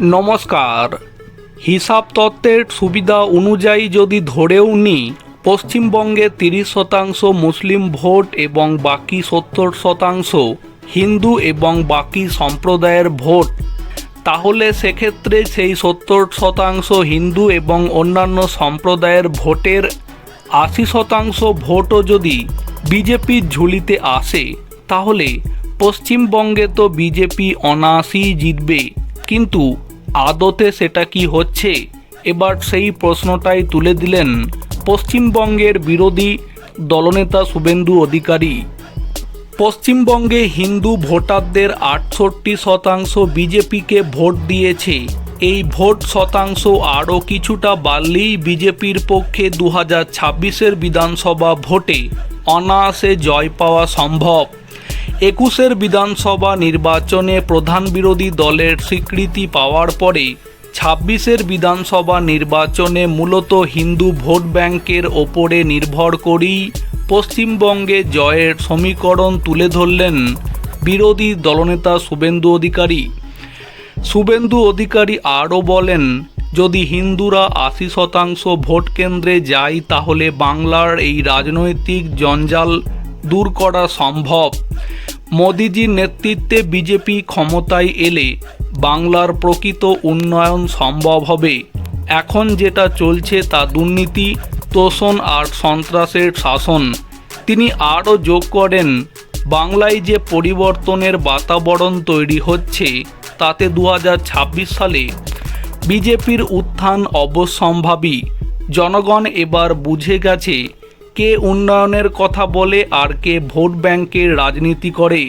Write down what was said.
নমস্কার। হিসাব তত্ত্বের সুবিধা অনুযায়ী যদি ধরেও নিই পশ্চিমবঙ্গে তিরিশ শতাংশ মুসলিম ভোট এবং বাকি সত্তর শতাংশ হিন্দু এবং বাকি সম্প্রদায়ের ভোট, তাহলে সেক্ষেত্রে সেই সত্তর শতাংশ হিন্দু এবং অন্যান্য সম্প্রদায়ের ভোটের আশি শতাংশ ভোটও যদি বিজেপির ঝুলিতে আসে, তাহলে পশ্চিমবঙ্গে তো বিজেপি অনায়াসেই জিতবে। কিন্তু আদতে সেটা কি হচ্ছে? এবার সেই প্রশ্নটাই তুলে দিলেন পশ্চিমবঙ্গের বিরোধী দলনেতা শুভেন্দু অধিকারী। পশ্চিমবঙ্গে হিন্দু ভোটারদের আটষট্টি শতাংশ বিজেপিকে ভোট দিয়েছে। এই ভোট শতাংশ আরও কিছুটা বাড়লেই বিজেপির পক্ষে দু হাজার বিধানসভা ভোটে অনায়াসে জয় পাওয়া সম্ভব। একুশের বিধানসভা নির্বাচনে প্রধান বিরোধী দলের স্বীকৃতি পাওয়ার পরে ছাব্বিশের বিধানসভা নির্বাচনে মূলত হিন্দু ভোট ব্যাংকের ওপরে নির্ভর করেই পশ্চিমবঙ্গে জয়ের সমীকরণ তুলে ধরলেন বিরোধী দলনেতা শুভেন্দু অধিকারী। শুভেন্দু অধিকারী আরও বলেন, যদি হিন্দুরা আশি শতাংশ ভোট কেন্দ্রে যায় তাহলে বাংলার এই রাজনৈতিক জঞ্জাল দূর করা সম্ভব। মোদিজির নেতৃত্বে বিজেপি ক্ষমতায় এলে বাংলার প্রকৃত উন্নয়ন সম্ভব হবে। এখন যেটা চলছে তা দুর্নীতি, তোষণ আর সন্ত্রাসের শাসন। তিনি আরও যোগ করেন, বাংলায় যে পরিবর্তনের বাতাবরণ তৈরি হচ্ছে, তাতে দু হাজার ছাব্বিশ সালে বিজেপির উত্থান অবশ্যম্ভাবী। জনগণ এবার বুঝে গেছে কে উন্নয়নের কথা বলে আর কে ভোট ব্যাংকের রাজনীতি করে?